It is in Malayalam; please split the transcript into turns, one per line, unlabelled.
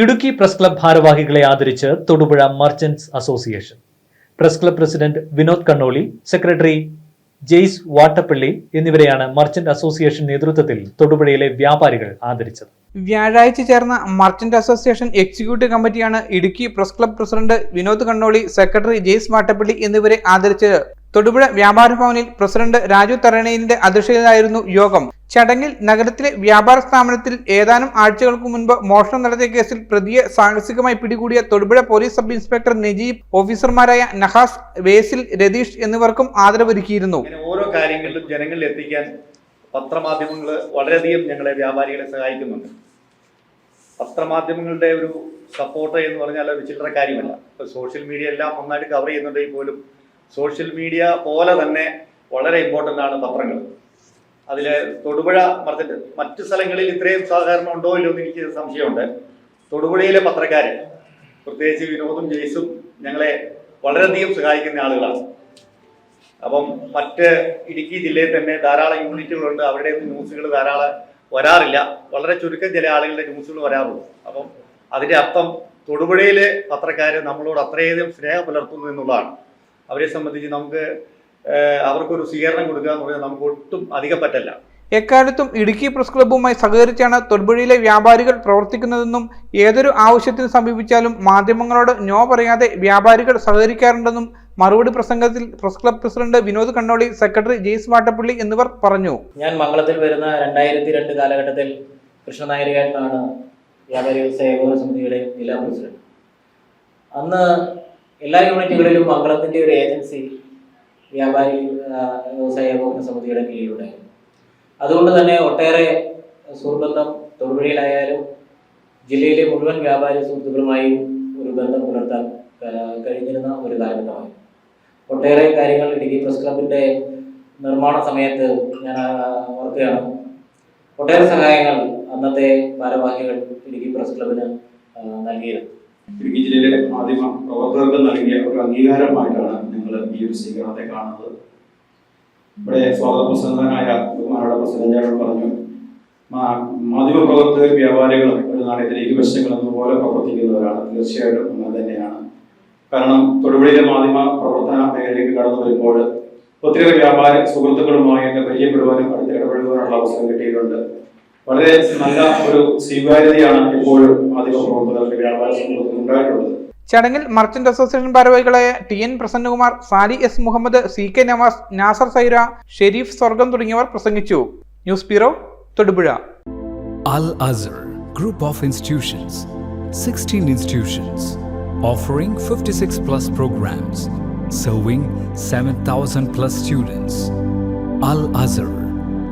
ഇടുക്കി പ്രസ് ക്ലബ് ഭാരവാഹികളെ ആദരിച്ച് Thodupuzha merchants association. Press club president Vinod Kannoli secretary Jais Vattappally എന്നിവരെയാണ് മർച്ചന്റ് അസോസിയേഷൻ നേതൃത്വത്തിൽ തൊടുപുഴയിലെ വ്യാപാരികൾ ആദരിച്ചത്.
വ്യാഴാഴ്ച ചേർന്ന മർച്ചന്റ് അസോസിയേഷൻ എക്സിക്യൂട്ടീവ് കമ്മിറ്റിയാണ് Idukki press club president Vinod Kannoli secretary Jais Vattappally എന്നിവരെ ആദരിച്ചത്. തൊടുപുഴ വ്യാപാര ഭവനിൽ പ്രസിഡന്റ് രാജു തരണേലിന്റെ അധ്യക്ഷതയിലായിരുന്നു യോഗം. ചടങ്ങിൽ നഗരത്തിലെ വ്യാപാര സ്ഥാപനത്തിൽ ഏതാനും ആഴ്ചകൾക്ക് മുൻപ് മോഷണം നടത്തിയ കേസിൽ പ്രതിയെ സാഹസികമായി പിടികൂടിയ Thodupuzha police sub inspector Najeeb ഓഫീസർമാരായ നഹാസ് വേസിൽ രതീഷ് എന്നിവർക്കും ആദരവൊരുക്കിയിരുന്നു.
ഓരോ കാര്യങ്ങളിലും ജനങ്ങളിൽ എത്തിക്കാൻ പത്രമാധ്യമങ്ങൾ വളരെയധികം ഞങ്ങളെ വ്യാപാരികളെ സഹായിക്കുന്നുണ്ട്. പത്രമാധ്യമങ്ങളുടെ ഒരു സപ്പോർട്ട് എന്ന് പറഞ്ഞാൽ ഒരു ചില്ലറ കാര്യമല്ല. സോഷ്യൽ മീഡിയ എല്ലാം നന്നായിട്ട് കവർ ചെയ്യുന്നുണ്ടെങ്കിൽ പോലും സോഷ്യൽ മീഡിയ പോലെ തന്നെ വളരെ ഇമ്പോർട്ടന്റ് ആണ് പത്രങ്ങൾ. അതിൽ തൊടുപുഴ മറിച്ചിട്ട് മറ്റു സ്ഥലങ്ങളിൽ ഇത്രയും സഹകരണം ഉണ്ടോ ഇല്ലയോ എന്ന് എനിക്ക് സംശയമുണ്ട്. തൊടുപുഴയിലെ പത്രക്കാർ പ്രത്യേകിച്ച് വിനോദും ജെയ്സും ഞങ്ങളെ വളരെയധികം സഹായിക്കുന്ന ആളുകളാണ്. അപ്പം മറ്റ് ഇടുക്കി ജില്ലയിൽ തന്നെ ധാരാളം യൂണിറ്റുകളുണ്ട്. അവരുടെ ന്യൂസുകൾ ധാരാളം വരാറില്ല. വളരെ ചുരുക്കം ചില ആളുകളുടെ ന്യൂസുകൾ വരാറുള്ളൂ അപ്പം അതിന്റെ അർത്ഥം തൊടുപുഴയിലെ പത്രക്കാർ നമ്മളോട് അത്രയധികം സ്നേഹം പുലർത്തുന്നു എന്നുള്ളതാണ്. അവരെ സംബന്ധിച്ച് നമുക്ക് അവർക്കൊരു സ്വീകരണം കൊടുക്കുക എന്ന് പറഞ്ഞാൽ നമുക്ക് ഒട്ടും അധികം പറ്റല്ല.
എക്കാലത്തും ഇടുക്കി പ്രസ് ക്ലബ്ബുമായി സഹകരിച്ചാണ് തൊടുപുഴയിലെ വ്യാപാരികൾ പ്രവർത്തിക്കുന്നതെന്നും ഏതൊരു ആവശ്യത്തിന് സമീപിച്ചാലും മാധ്യമങ്ങളോട് നോ പറയാതെ വ്യാപാരികൾ സഹകരിക്കാറുണ്ടെന്നും മറുപടി പ്രസംഗത്തിൽ press club president Vinod Kannoli secretary Jais Vattappally എന്നിവർ പറഞ്ഞു.
ഞാൻ മംഗളത്തിൽ വരുന്ന രണ്ടായിരത്തി രണ്ട് കാലഘട്ടത്തിൽ കൃഷ്ണനായരികാരനാണ് വ്യാപാരി വ്യവസായ ഏകോപന സമിതിയുടെ ജില്ലാ പ്രസിഡന്റ്. അന്ന് എല്ലാ യൂണിറ്റുകളിലും മംഗളത്തിന്റെ ഒരു ഏജൻസി വ്യാപാരി വ്യവസായ ഏകോപന സമിതിയുടെ കീഴിലുണ്ടായിരുന്നു. അതുകൊണ്ട് തന്നെ ഒട്ടേറെ സുഹൃബന്ധം തൊടുപുഴയിലായാലും ജില്ലയിലെ മുഴുവൻ വ്യാപാരി സുഹൃത്തുക്കളുമായും ഒരു ബന്ധം പുലർത്താൻ കഴിഞ്ഞിരുന്ന ഒരു കാലഘട്ടമായി. ഒട്ടേറെ കാര്യങ്ങൾ ഇടുക്കി പ്രസ് ക്ലബിന്റെ നിർമ്മാണ സമയത്ത് ഞാൻ ഓർക്കുകയാണ്. ഒട്ടേറെ സഹായങ്ങൾ അന്നത്തെ ഭാരവാഹികൾ ഇടുക്കി പ്രസ് ക്ലബിന് നൽകിയിരുന്നു.
ഇടുക്കി ജില്ലയിലെ മാധ്യമ പ്രവർത്തകർക്ക് നൽകിയ ഒരു അംഗീകാരമായിട്ടാണ് ഞങ്ങൾ ഈ ഒരു സ്വീകരണത്തെ കാണുന്നത്. ഇവിടെ സ്വാഗത പ്രസംഗനായ കുമാരുടെ പ്രസിഡന്റ് പറഞ്ഞു മാധ്യമ പ്രവർത്തകർ വ്യാപാരികളും ഒരു നാണയത്തിലെ ഇരുവശങ്ങൾ എന്നപോലെ പ്രവർത്തിക്കുന്നവരാണ്. തീർച്ചയായിട്ടും അങ്ങനെ തന്നെയാണ്. കാരണം തൊടുപുഴയിലെ മാധ്യമ പ്രവർത്തന മേഖലയിലേക്ക് കടന്നു വരുമ്പോൾ ഒത്തിരി വ്യാപാര സുഹൃത്തുക്കളുമായിട്ട് പരിചയപ്പെടുവാനും അടുത്ത് ഇടപെടുവാനുള്ള അവസരം കിട്ടിയിട്ടുണ്ട്. വളരെ നല്ല ഒരു സ്വീകാര്യതയാണ് ഇപ്പോഴും മാധ്യമ പ്രവർത്തകർക്ക് വ്യാപാര സമൂഹത്തിൽ ഉണ്ടായിട്ടുള്ളത്.
ചടങ്ങിൽ മർച്ചന്റ് അസോസിയേഷൻ ഭാരവാഹികളായ T N Prasannakumar Sali S Muhammad C K Navas Nasar Saira Sherif സ്വർഗം തുടങ്ങിയവർ പ്രസംഗിച്ചു. News bureau Thodupuzha.
Al Azhar group of institutions 16 institutions, offering 56 plus programs, serving 7,000 plus students. Al Azhar,